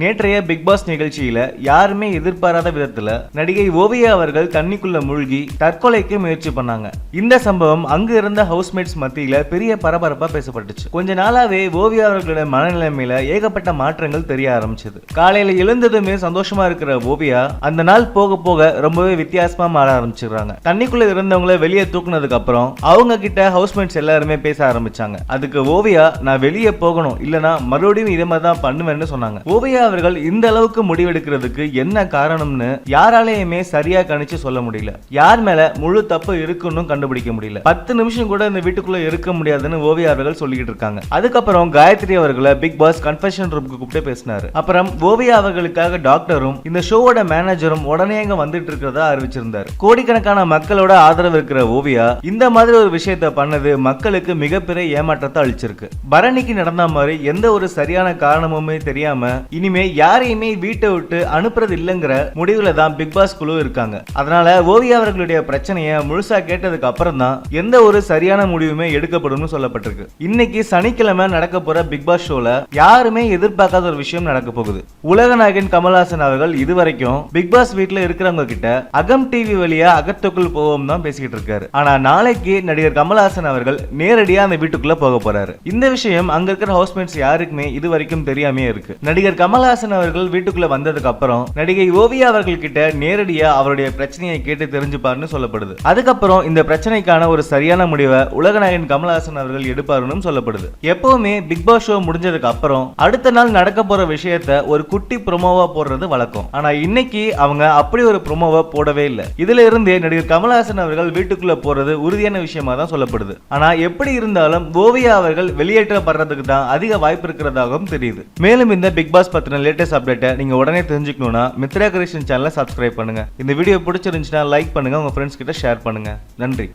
நேற்றைய big pass நிகழ்ச்சியில யாருமே எதிர்பாராத விதத்துல நடிகை ஓவியா அவர்கள் தண்ணிக்குள்ள மூழ்கி தற்கொலைக்கு முயற்சி பண்ணாங்க. இந்த சம்பவம் அங்கு இருந்த ஹவுஸ்மேட்ஸ் மத்தியில பெரிய பரபரப்பா பேசப்பட்டுச்சு. கொஞ்ச நாளாவே ஓவியா அவர்களோட மனநிலைமையில ஏகப்பட்ட மாற்றங்கள் தெரிய ஆரம்பிச்சது. காலையில எழுந்ததுமே சந்தோஷமா இருக்கிற ஓவியா அந்த நாள் போக போக ரொம்பவே வித்தியாசமா மாற ஆரம்பிச்சிடுறாங்க. தண்ணிக்குள்ள இருந்தவங்கள வெளியே தூக்குனதுக்கு அப்புறம் அவங்க கிட்ட ஹவுஸ்மேட்ஸ் எல்லாருமே பேச ஆரம்பிச்சாங்க. அதுக்கு ஓவியா நான் வெளியே போகணும். இல்லனா மறுபடியும் இதே மாதிரி தான் பண்ணுவேன்னு சொன்னாங்க. ஓவியா அவர்கள் இந்த அளவுக்கு முடிவெடுக்கிறதுக்கு என்ன காரணம்னு யாராலையுமே சரியா கணிச்சு சொல்ல முடியல. யார் மேல முழு தப்பு இருக்குன்னு கண்டுபிடிக்க முடியல. பத்து நிமிஷம் கூட இந்த வீட்டுக்குள்ள இருக்க முடியாதுன்னு ஓவியா அவர்கள் சொல்லிக்கிட்டு இருக்காங்க. அதுக்கப்புறம் காயத்ரி அவர்களை பிக் பாஸ் கன்ஃபெஷன் ரூம்க்கு கூப்பிட்டு பேசினாரு. அப்புறம் ஓவியா அவர்களுக்காக டாக்டரும் இந்த ஷோவோட மேனேஜரும் உடனே அங்க வந்துட்டு இருக்கிறதா அறிவிச்சிருந்தாரு. கோடிக்கணக்கான மக்களோட ஆதரவு இருக்கிற ஓவியா இந்த மாதிரி ஒரு விஷயத்த பண்ணது மக்களுக்கு மிகப்பெரிய ஏமாற்றத்தை அளிச்சிருக்கு. பரணிக்கு நடந்த மாதிரி எந்த ஒரு சரியான காரணமுமே தெரியாம இனிமே யாரையுமே வீட்டை விட்டு அனுப்புறது இல்லைங்கிற முடிவுல தான் பிக் பாஸ் குழு இருக்காங்க. அதனால ஓவியா அவர்களுடைய பிரச்சனையை முழுசா கேட்டதுக்கு அப்புறம் தான் எந்த ஒரு சரியான முடிவுமே எடுக்கப்படும்னு சொல்லப்பட்டிருக்கு. இன்னைக்கு சனிக்கிழமை நடக்க போற பிக் பாஸ் ஷோல யாருமே எதிர்பார்க்காத ஒரு விஷயம் நடக்க போகுது. உலக நாயகன் கமல்ஹாசன் அவர்கள் இதுவரைக்கும் பிக் பாஸ் வீட்டில் இருக்கிறவங்க கிட்ட அகம் டிவி வழியா அகத்துக்குள் போவோம் தான் பேசிக்கிட்டு இருக்காரு. ஆனா நாளைக்கு நடிகர் கமல்ஹாசன் அவர்கள் நேரடியா அந்த வீட்டுக்குள்ள போக போறாரு. இந்த விஷயம் அங்க இருக்கிற ஹவுஸ்மேட்ஸ் யாருக்குமே இது வரைக்கும் தெரியாமே இருக்கு. நடிகர் கமல்ஹாசன் அவர்கள் வீட்டுக்குள்ள வந்ததுக்கு அப்புறம் நடிகை ஓவியா அவர்கள் கிட்ட நேரடியா அவருடைய பிரச்சனையை கேட்டு தெரிஞ்சுப்பாருன்னு சொல்லப்படுது. அதுக்கப்புறம் இந்த பிரச்சனைக்கான ஒரு சரியான முடிவை உலகநாயகன் கமல்ஹாசன் அவர்கள் எடுப்பாருன்னு சொல்லப்படுது. எப்பவுமே பிக் பாஸ் ஷோ முடிஞ்சதுக்கு அப்புறம் அடுத்த நாள் நடக்க போற விஷயத்த ஒரு குட்டி ப்ரொமோவா போடுறது வழக்கம். ஆனா இன்னைக்கு அவங்க அப்படி ஒரு ப்ரோமோவா போடவே இல்லை. இதுல இருந்தே நடிகர் கமல்ஹாசன் அவர்கள் வீட்டுக்குள்ள போறது உறுதியான விஷயமா தான் சொல்லப்படுது. ஆனா எப்படி இருந்தாலும் ஓவியா அவர்கள் வெளியேற்றப்படுறதுக்கு தான் அதிக வாய்ப்பு இருக்கிறதாகவும் தெரியுது. மேலும் இந்த பிக் பாஸ் பத்தின லேட்டஸ்ட் அப்டேட்டை நீங்கள் உடனே தெரிஞ்சுக்கணுன்னா மித்ரா கிரியேஷன் சேனலை சப்ஸ்கிரைப் பண்ணுங்கள் இந்த வீடியோ பிடிச்சிருந்துச்சுன்னா லைக் பண்ணுங்கள் உங்கள் ஃப்ரெண்ட்ஸ் கிட்ட ஷேர் பண்ணுங்கள் நன்றி.